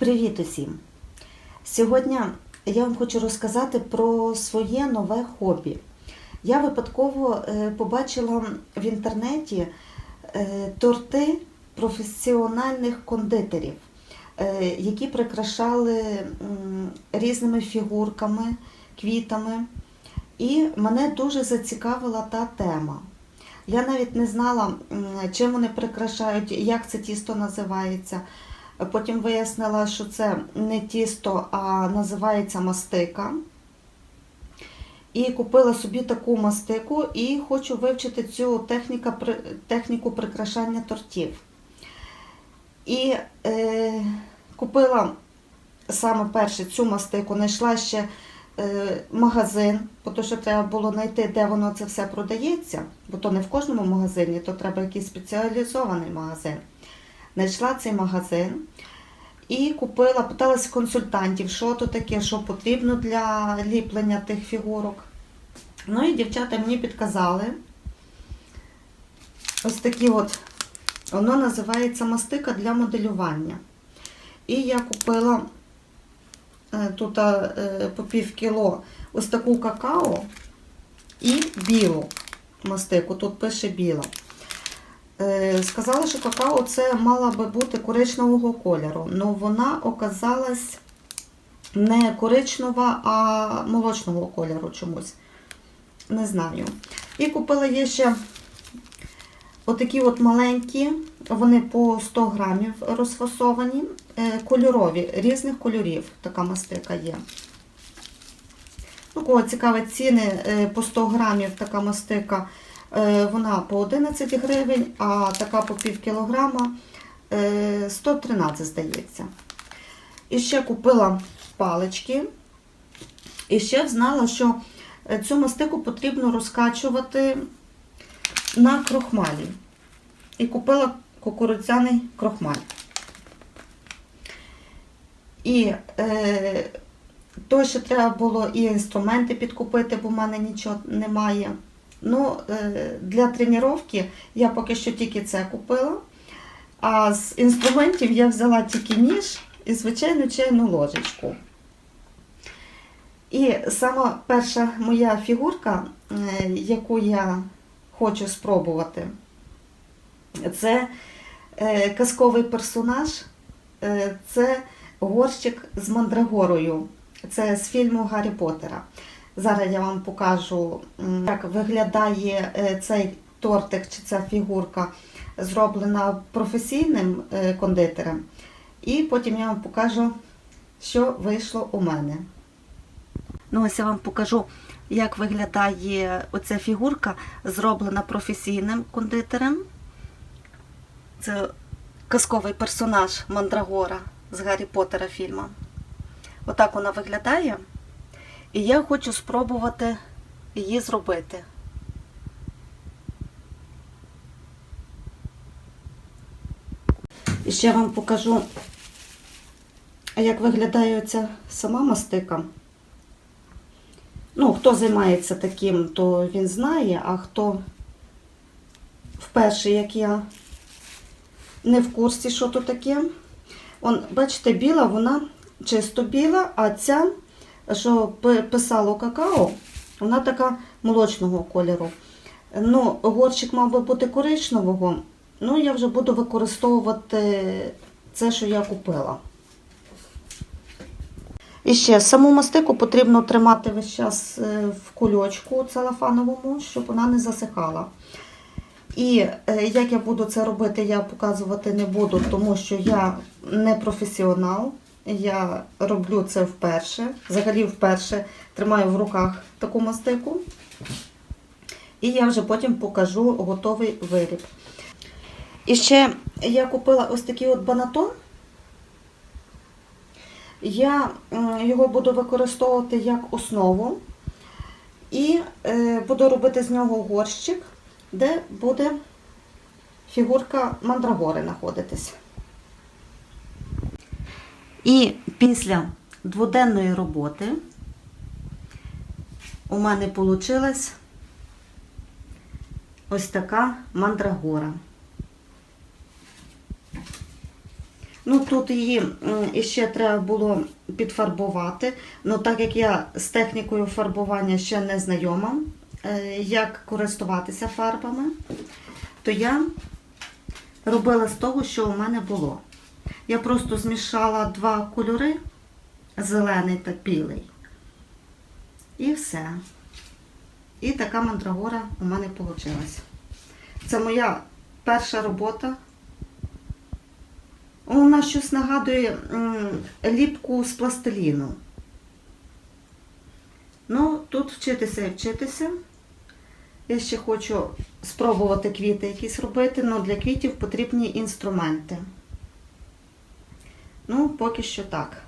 Привіт усім! Сьогодні я вам хочу розказати про своє нове хобі. Я випадково е, побачила в інтернеті е, торти професіональних кондитерів, е, які прикрашали різними фігурками, квітами. І мене дуже зацікавила та тема. Я навіть не знала, чим вони прикрашають, як це тісто називається. Потім вияснила, що це не тісто, а називається мастика. І купила собі таку мастику і хочу вивчити цю техніка, при- техніку прикрашання тортів. І е, купила саме перше цю мастику, знайшла ще е, магазин, бо то, що треба було знайти, де воно це все продається, бо то не в кожному магазині, то треба якийсь спеціалізований магазин. Знайшла цей магазин і купила, питалася консультантів, що то таке, що потрібно для ліплення тих фігурок. Ну і дівчата мені підказали. Ось такі от, воно називається мастика для моделювання. І я купила е, тут е, по пів кіло ось таку какао і білу мастику. Тут пише біла. Е, Сказали, що какао це мала би бути коричневого кольору, але вона оказалась не коричнева, а молочного кольору чомусь. Не знаю. І купила є ще отакі от маленькі, вони по 100 грамів розфасовані, е, кольорові, різних кольорів. Така мастика є. Ну, кого цікавить ціни е, по 100 грамів така мастика. Е, Вона по 11 гривень, а така по пів кілограма е, 113, здається. І ще купила палички. І ще знала, що е, цю мастику потрібно розкачувати на крохмалі. І купила кукурудзяний крохмаль. І е, то, що треба було і інструменти підкупити, бо в мене нічого немає. Ну, е, для тренування я поки що тільки це купила. А з інструментів я взяла тільки ніж і звичайну чайну ложечку. І сама перша моя фігурка, е, яку я хочу спробувати, це е, казковий персонаж, це горщик з мандрагорою. Це з фільму Гаррі Поттера. Зараз я вам покажу, як виглядає е, цей тортик чи ця фігурка, зроблена професійним е, кондитером. І потім я вам покажу, що вийшло у мене. Ну, ось я вам покажу, як виглядає оця фігурка, зроблена професійним кондитером. Це казковий персонаж Мандрагора з Гаррі Поттера фільму. Отак вона виглядає. І я хочу спробувати її зробити. І ще вам покажу, як виглядає ця сама мастика. Ну, хто займається таким, то він знає, а хто вперше, як я, не в курсі, що то таке. Он, бачите, біла, вона чисто біла, а ця, що писало какао, вона така молочного кольору. Ну, горщик мав би бути коричневого, ну я вже буду використовувати це, що я купила. І ще саму мастику потрібно тримати весь час е, в кульочку целофановому, щоб вона не засихала. І е, як я буду це робити, я показувати не буду, тому що я не професіонал. Я роблю це вперше. Взагалі вперше тримаю в руках таку мастику. І я вже потім покажу готовий виріб. І ще я купила ось такий от банатон. Я його буду використовувати як основу і е, буду робити з нього горщик, де буде фігурка мандрагори знаходитись. І після дводенної роботи у мене вийшла ось така мандрагора. Ну тут її м, іще треба було підфарбувати. Ну так як я з технікою фарбування ще не знайома, е, як користуватися фарбами, то я робила з того, що у мене було. Я просто змішала два кольори зелений та білий. І все. І така мандрагора у мене вийшла. Це моя перша робота. Вона щось нагадує ліпку з пластиліну. Ну, тут вчитися і вчитися. Я ще хочу спробувати квіти якісь робити, але для квітів потрібні інструменти. Ну, поки що так.